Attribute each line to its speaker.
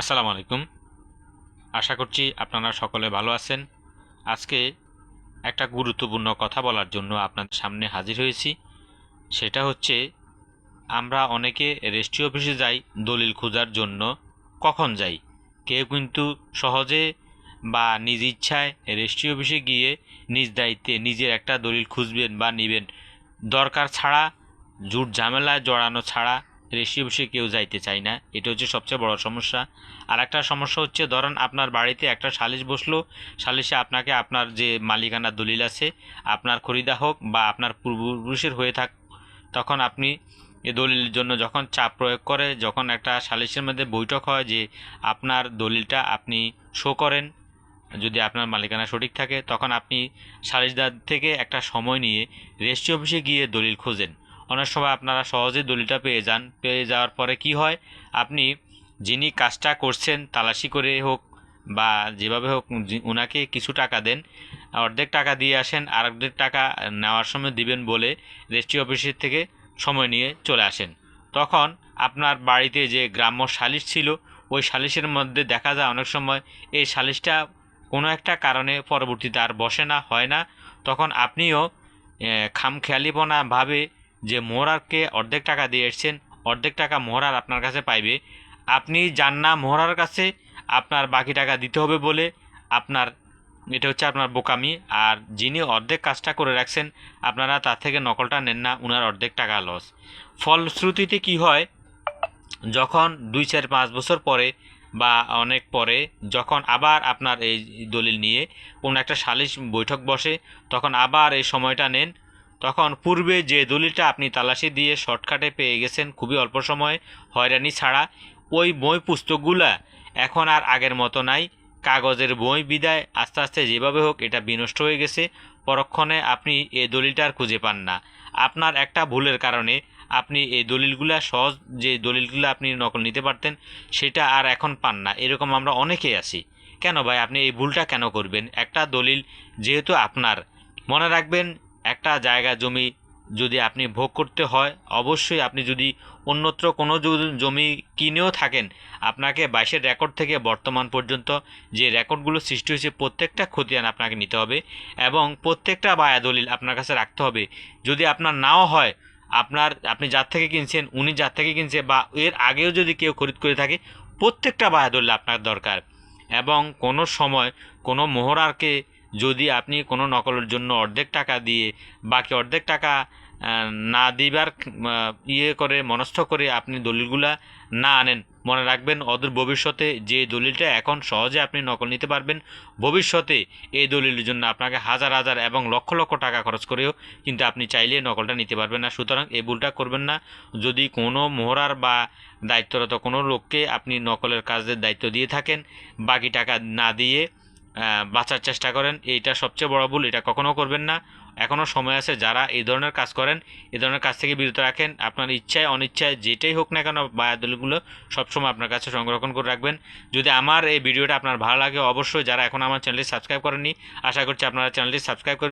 Speaker 1: আসসালামু আলাইকুম। আশা করছি আপনারা সকলে ভালো আছেন। আজকে একটা গুরুত্বপূর্ণ কথা বলার জন্য আপনাদের সামনে হাজির হয়েছি। সেটা হচ্ছে, আমরা অনেকে রেজিস্ট্রি অফিসে যাই, দলিল খোঁজার জন্য। কখন যাই? কেউ কিন্তু সহজে বা নিজ ইচ্ছায় রেজিস্ট্রি অফিসে গিয়ে নিজ দায়িত্বে নিজের একটা দলিল খুঁজবেন বা নেবেন। দরকার ছাড়া জুট ঝামেলায় জড়ানো ছাড়া রেজিস্ট্রি অফিসে কেউ যাইতে চায় না। এটা হচ্ছে সবচেয়ে বড় সমস্যা। আর একটা সমস্যা হচ্ছে, ধরেন আপনার বাড়িতে একটা সালিশ বসল। সালিশে আপনাকে আপনার যে মালিকানা দলিল আছে, আপনার খরিদা হোক বা আপনার পূর্বপুরুষের হয়ে থাক, তখন আপনি এ দলিলের জন্য যখন চাপ প্রয়োগ করে, যখন একটা সালিশের মধ্যে বৈঠক হয় যে আপনার দলিলটা আপনি শো করেন, যদি আপনার মালিকানা সঠিক থাকে, তখন আপনি সালিশদার থেকে একটা সময় নিয়ে রেজিস্ট্রি অফিসে গিয়ে দলিল খোঁজেন। অনেক সময় আপনারা সহজে দলিলটা পেয়ে যান। পেয়ে যাওয়ার পরে কি হয়? আপনি যিনি কাজটা করছেন, তালাশি করে হোক বা যেভাবে হোক ওনাকে কিছু টাকা দেন, অর্ধেক টাকা দিয়ে আসেন আর অর্ধেক টাকা নেওয়ার সময় দিবেন বলে রেজিস্ট্রি অফিসের থেকে সময় নিয়ে চলে আসেন। তখন আপনার বাড়িতে যে গ্রাম্য সালিশ ছিল, ওই সালিশের মধ্যে দেখা যায় অনেক সময় এই সালিশটা কোনো একটা কারণে পরবর্তীতে আর বসে না, হয় না। তখন আপনিও খামখেয়ালিপনা ভাবে যে মোহরারকে অর্ধেক টাকা দিয়ে এসছেন, অর্ধেক টাকা মোহরার আপনার কাছে পাইবে। আপনি যান না মোহরার কাছে, আপনার বাকি টাকা দিতে হবে বলে আপনার, এটা হচ্ছে আপনার বোকামি। আর যিনি অর্ধেক কাজটা করে রাখছেন, আপনারা তার থেকে নকলটা নেন না, উনার অর্ধেক টাকা লস। ফলশ্রুতিতে কি হয়, যখন দুই চার পাঁচ বছর পরে বা অনেক পরে, যখন আবার আপনার এই দলিল নিয়ে কোনো একটা সালিশ বৈঠক বসে, তখন আবার এই সময়টা নেন তখন পূর্বে যে দলিলটা আপনি তালাশি দিয়ে শর্টকাটে পেয়ে গেছেন খুবই অল্প সময়ে, হয়রানি ছাড়া, ওই বই পুস্তকগুলা এখন আর আগের মতো নাই। কাগজের বই বিদায়, আস্তে আস্তে যেভাবে হোক এটা বিনষ্ট হয়ে গেছে। পরক্ষণে আপনি এই দলিলটা আর খুঁজে পান না। আপনার একটা ভুলের কারণে আপনি এই দলিলগুলা সহজ যে দলিলগুলো আপনি নকল নিতে পারতেন, সেটা আর এখন পান না। এরকম আমরা অনেকেই আছি। কেন ভাই, আপনি এই ভুলটা কেন করবেন? একটা দলিল যেহেতু আপনার। মনে রাখবেন একটা জায়গা জমি যদি আপনি ভোগ করতে হয়, অবশ্যই আপনি যদি অন্যত্র কোনো জমি কিনেও থাকেন, আপনাকে বাইশের রেকর্ড থেকে বর্তমান পর্যন্ত যে রেকর্ডগুলো সৃষ্টি হয়েছে প্রত্যেকটা খতিয়ান আপনাকে নিতে হবে এবং প্রত্যেকটা বায়া দলিল আপনার কাছে রাখতে হবে। যদি আপনার নাও হয়, আপনার, আপনি যার থেকে কিনছেন, উনি যার থেকে কিনছে বা এর আগেও যদি কেউ খরিদ করে থাকে, প্রত্যেকটা বায়া দলিল আপনার দরকার। এবং কোনো সময় কোনো মোহরারকে যদি আপনি কোনো নকলের জন্য অর্ধেক টাকা দিয়ে বাকি অর্ধেক টাকা না দিবার ইয়ে করে, মনস্থ করে আপনি দলিলগুলা না আনেন, মনে রাখবেন অদূর ভবিষ্যতে যে দলিলটা এখন সহজে আপনি নকল নিতে পারবেন, ভবিষ্যতে এই দলিলের জন্য আপনাকে হাজার হাজার এবং লক্ষ লক্ষ টাকা খরচ করেও কিন্তু আপনি চাইলে নকলটা নিতে পারবেন না। সুতরাং এই ভুলটা করবেন না। যদি কোনো মোহরার বা দায়িত্বরত কোনো লোককে আপনি নকলের কাজের দায়িত্ব দিয়ে থাকেন, বাকি টাকা না দিয়ে বাঁচার চেষ্টা করেন। এইটা সবচেয়ে বড় ভুল, এটা কখনও করবেন না। এখনও সময় আছে, যারা এই ধরনের কাজ করেন, এই ধরনের কাজ থেকে বিরত রাখেন। আপনার ইচ্ছায়, অনিচ্ছায়, যেটাই হোক না কেন বায়াদলগুলো সবসময় আপনার কাছে সংরক্ষণ করে রাখবেন। যদি আমার এই ভিডিওটা আপনার ভালো লাগে, অবশ্যই যারা এখন আমার চ্যানেলটি সাবস্ক্রাইব করেননি, আশা করছি আপনারা চ্যানেলটি সাবস্ক্রাইব করে